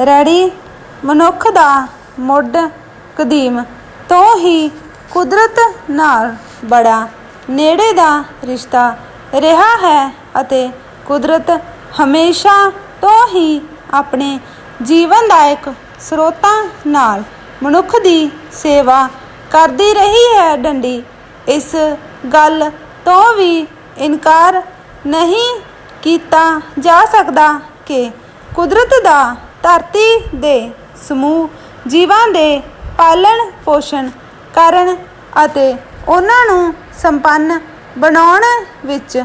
ਰੈੜੀ ਮਨੁੱਖ ਦਾ ਮੁੱਢ ਕਦੀਮ, ਤੋਂ ਹੀ ਕੁਦਰਤ ਨਾਲ ਬੜਾ ਨੇੜੇ ਦਾ ਰਿਸ਼ਤਾ ਰਿਹਾ ਹੈ ਅਤੇ ਕੁਦਰਤ ਹਮੇਸ਼ਾ ਤੋਂ ਹੀ ਆਪਣੇ ਜੀਵਨਦਾਇਕ ਸਰੋਤਾਂ ਨਾਲ ਮਨੁੱਖ ਦੀ ਸੇਵਾ ਕਰਦੀ ਰਹੀ ਹੈ ਡੰਡੀ। ਇਸ ਗੱਲ ਤੋਂ ਵੀ ਇਨਕਾਰ ਨਹੀਂ ਕੀਤਾ ਜਾ ਸਕਦਾ ਕਿ ਕੁਦਰਤ ਦਾ ਧਰਤੀ ਦੇ ਸਮੂਹ ਜੀਵਾਂ ਦੇ ਪਾਲਣ ਪੋਸ਼ਣ ਕਰਨ ਅਤੇ ਉਹਨਾਂ ਨੂੰ ਸੰਪੰਨ ਬਣਾਉਣ ਵਿੱਚ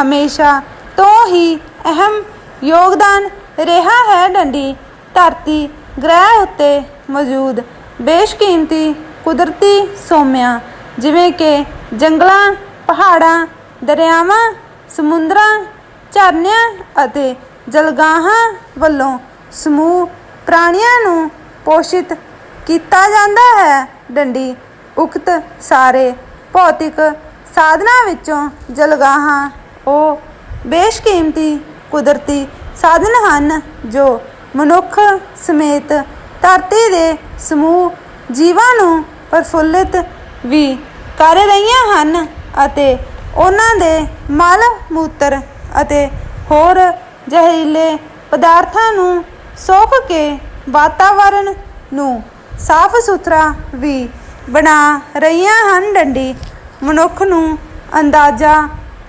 ਹਮੇਸ਼ਾ ਤੋਂ ਹੀ ਅਹਿਮ ਯੋਗਦਾਨ ਰਿਹਾ ਹੈ। ਡੰਡੀ ਧਰਤੀ ਗ੍ਰਹਿ ਉੱਤੇ ਮੌਜੂਦ ਬੇਸ਼ਕੀਮਤੀ ਕੁਦਰਤੀ ਸੋਮਿਆਂ ਜਿਵੇਂ ਕਿ ਜੰਗਲਾਂ, ਪਹਾੜਾਂ, ਦਰਿਆਵਾਂ, ਸਮੁੰਦਰਾਂ, ਝਰਨਿਆਂ ਅਤੇ ਜਲਗਾਹਾਂ ਵੱਲੋਂ ਸਮੂਹ ਪ੍ਰਾਣੀਆਂ ਨੂੰ ਪੋਸ਼ਿਤ ਕੀਤਾ ਜਾਂਦਾ ਹੈ। ਡੰਡੀ ਉਕਤ ਸਾਰੇ ਭੌਤਿਕ ਸਾਧਨਾਂ ਵਿੱਚੋਂ ਜਲਗਾਹਾਂ। ਉਹ ਬੇਸ਼ਕੀਮਤੀ ਕੁਦਰਤੀ ਸਾਧਨ ਹਨ ਜੋ ਮਨੁੱਖ ਸਮੇਤ ਧਰਤੀ ਦੇ ਸਮੂਹ ਜੀਵਾਂ ਨੂੰ ਪ੍ਰਫੁੱਲਿਤ ਵੀ ਕਰ ਰਹੀਆਂ ਹਨ ਅਤੇ ਉਹਨਾਂ ਦੇ ਮਲ ਮੂਤਰ ਅਤੇ ਹੋਰ ਜ਼ਹਿਰੀਲੇ ਪਦਾਰਥਾਂ ਨੂੰ ਸੋਖ ਕੇ ਵਾਤਾਵਰਣ ਨੂੰ ਸਾਫ਼ ਸੁਥਰਾ ਵੀ ਬਣਾ ਰਹੀਆਂ ਹਨ ਡੰਡੀ। ਮਨੁੱਖ ਨੂੰ ਅੰਦਾਜ਼ਾ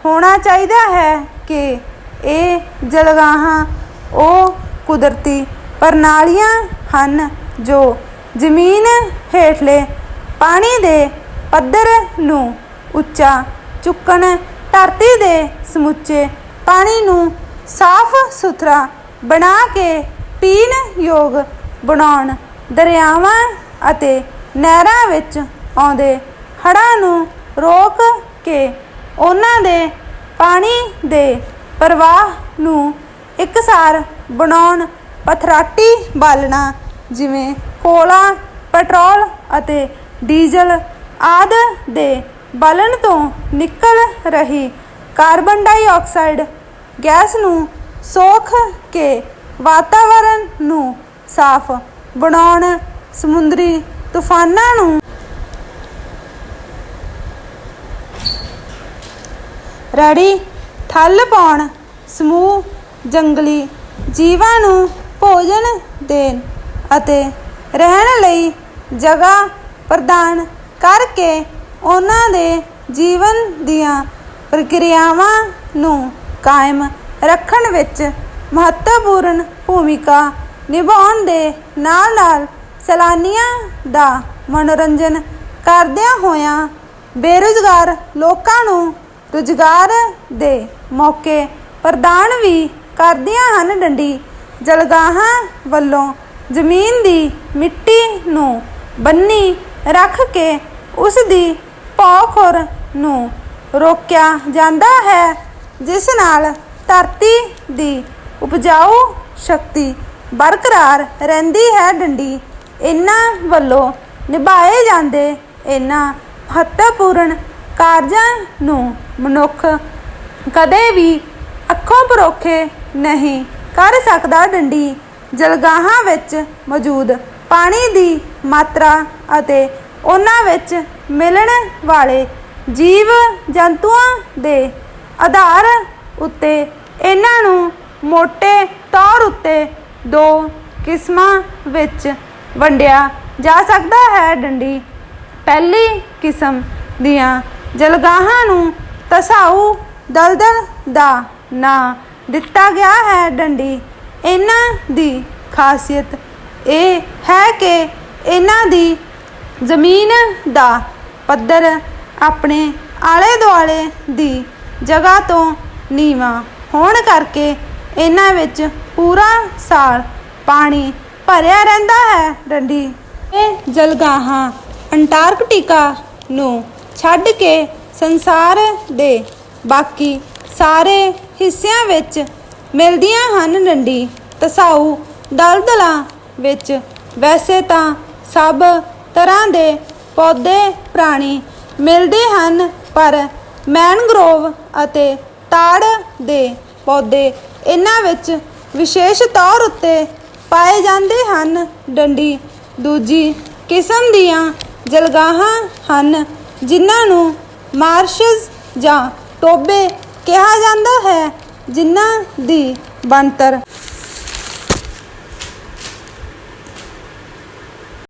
ਹੋਣਾ ਚਾਹੀਦਾ ਹੈ ਕਿ ਇਹ ਜਲਗਾਹਾਂ, ਉਹ ਕੁਦਰਤੀ ਪ੍ਰਣਾਲੀਆਂ ਹਨ ਜੋ ਜ਼ਮੀਨ ਹੇਠਲੇ ਪਾਣੀ ਦੇ ਪੱਧਰ ਨੂੰ ਉੱਚਾ ਚੁੱਕਣ, ਧਰਤੀ ਦੇ ਸਮੁੱਚੇ ਪਾਣੀ ਨੂੰ ਸਾਫ਼ ਸੁਥਰਾ ਬਣਾ ਕੇ ਪੀਣ ਯੋਗ ਬਣਾਉਣ ਦਰਿਆਵਾਂ ਅਤੇ ਨਹਿਰਾਂ ਵਿੱਚ ਆਉਂਦੇ ਹੜ੍ਹਾਂ ਨੂੰ ਰੋਕ ਕੇ ਉਹਨਾਂ ਦੇ ਪਾਣੀ ਦੇ ਪ੍ਰਵਾਹ ਨੂੰ ਇਕਸਾਰ ਬਣਾਉਣ ਪਥਰਾਟੀ ਬਾਲਣਾ ਜਿਵੇਂ ਕੋਲਾ, ਪੈਟਰੋਲ ਅਤੇ ਡੀਜ਼ਲ ਆਦਿ ਦੇ ਬਾਲਣ ਤੋਂ ਨਿਕਲ ਰਹੀ ਕਾਰਬਨ ਡਾਈਆਕਸਾਈਡ ਗੈਸ ਨੂੰ ਸੋਖ ਕੇ ਵਾਤਾਵਰਣ ਨੂੰ ਸਾਫ਼ ਬਣਾਉਣ, ਸਮੁੰਦਰੀ ਤੂਫਾਨਾਂ ਨੂੰ ਰੜੀ ਠੱਲ ਪਾਉਣ, ਸਮੂਹ ਜੰਗਲੀ ਜੀਵਾਂ ਨੂੰ ਭੋਜਨ ਦੇਣ ਅਤੇ ਰਹਿਣ ਲਈ ਜਗ੍ਹਾ ਪ੍ਰਦਾਨ ਕਰਕੇ ਉਹਨਾਂ ਦੇ ਜੀਵਨ ਦੀਆਂ ਪ੍ਰਕਿਰਿਆਵਾਂ ਨੂੰ ਕਾਇਮ ਰੱਖਣ ਵਿੱਚ ਮਹੱਤਵਪੂਰਨ ਭੂਮਿਕਾ ਨਿਭਾਉਣ ਦੇ ਨਾਲ-ਨਾਲ ਸੈਲਾਨੀਆਂ ਦਾ ਮਨੋਰੰਜਨ ਕਰਦਿਆਂ ਹੋਇਆਂ ਬੇਰੁਜ਼ਗਾਰ ਲੋਕਾਂ ਨੂੰ ਰੁਜ਼ਗਾਰ ਦੇ ਮੌਕੇ ਪ੍ਰਦਾਨ ਵੀ ਕਰਦੀਆਂ ਹਨ। ਡੰਡੀ ਜਲਗਾਹਾਂ ਵੱਲੋਂ ਜ਼ਮੀਨ ਦੀ ਮਿੱਟੀ ਨੂੰ ਬੰਨੀ ਰੱਖ ਕੇ ਉਸ ਦੀ ਪੌਖੁਰ ਨੂੰ ਰੋਕਿਆ ਜਾਂਦਾ ਹੈ, ਜਿਸ ਨਾਲ ਧਰਤੀ ਦੀ ਉਪਜਾਊ ਸ਼ਕਤੀ ਬਰਕਰਾਰ ਰਹਿੰਦੀ ਹੈ ਡੰਡੀ। ਇਹਨਾਂ ਵੱਲੋਂ ਨਿਭਾਏ ਜਾਂਦੇ ਇਹਨਾਂ ਮਹੱਤਵਪੂਰਨ ਕਾਰਜਾਂ ਨੂੰ ਮਨੁੱਖ ਕਦੇ ਵੀ ਅੱਖੋਂ ਪਰੋਖੇ ਨਹੀਂ ਕਰ ਸਕਦਾ। ਡੰਡੀ ਜਲਗਾਹਾਂ ਵਿੱਚ ਮੌਜੂਦ ਪਾਣੀ ਦੀ ਮਾਤਰਾ ਅਤੇ ਉਹਨਾਂ ਵਿੱਚ ਮਿਲਣ ਵਾਲੇ ਜੀਵ ਜੰਤੂਆਂ ਦੇ ਆਧਾਰ ਉੱਤੇ ਇਹਨਾਂ ਨੂੰ ਮੋٹے ਤੌਰ ਉੱਤੇ ਦੋ ਕਿਸਮਾਂ ਵਿੱਚ ਵੰਡਿਆ ਜਾ ਸਕਦਾ ਹੈ, ਡੰਡੀ। ਪਹਿਲੀ ਕਿਸਮ ਦੀਆਂ ਜਲਗਾਹਾਂ ਨੂੰ ਤਸਾਊ ਦਲਦਲ ਦਾ ਨਾਂ ਦਿੱਤਾ ਗਿਆ ਹੈ, ਡੰਡੀ। ਇਹਨਾਂ ਦੀ ਖਾਸੀਅਤ ਇਹ ਹੈ ਕਿ ਇਹਨਾਂ ਦੀ ਜ਼ਮੀਨ ਦਾ ਪੱਧਰ ਆਪਣੇ ਆਲੇ ਦੁਆਲੇ ਦੀ ਜਗ੍ਹਾ ਤੋਂ ਨੀਵਾਂ ਹੋਣ ਕਰਕੇ ਇਹਨਾਂ ਵਿੱਚ ਪੂਰਾ ਸਾਲ ਪਾਣੀ ਭਰਿਆ ਰਹਿੰਦਾ ਹੈ, ਡੰਡੀ। ਇਹ ਜਲਗਾਹਾਂ ਅੰਟਾਰਕਟਿਕਾ ਨੂੰ ਛੱਡ ਕੇ ਸੰਸਾਰ ਦੇ ਬਾਕੀ ਸਾਰੇ ਹਿੱਸਿਆਂ ਵਿੱਚ ਮਿਲਦੀਆਂ ਹਨ, ਡੰਡੀ। ਤਸਾਊ ਦਲਦਲਾਂ ਵਿੱਚ ਵੈਸੇ ਤਾਂ ਸਭ ਤਰ੍ਹਾਂ ਦੇ ਪੌਦੇ ਪ੍ਰਾਣੀ ਮਿਲਦੇ ਹਨ, ਪਰ ਮੈਨਗਰੋਵ ਅਤੇ ਤਾੜ ਦੇ ਪੌਦੇ ਇਹਨਾਂ ਵਿੱਚ ਵਿਸ਼ੇਸ਼ ਤੌਰ ਉੱਤੇ ਪਾਏ ਜਾਂਦੇ ਹਨ। ਡੰਡੀ। ਦੂਜੀ ਕਿਸਮ ਦੀਆਂ ਜਲਗਾਹਾਂ ਹਨ, ਜਿਨ੍ਹਾਂ ਨੂੰ ਮਾਰਸ਼ਜ਼ ਜਾਂ ਟੋਬੇ ਕਿਹਾ ਜਾਂਦਾ ਹੈ, ਜਿਨ੍ਹਾਂ ਦੀ ਬਣਤਰ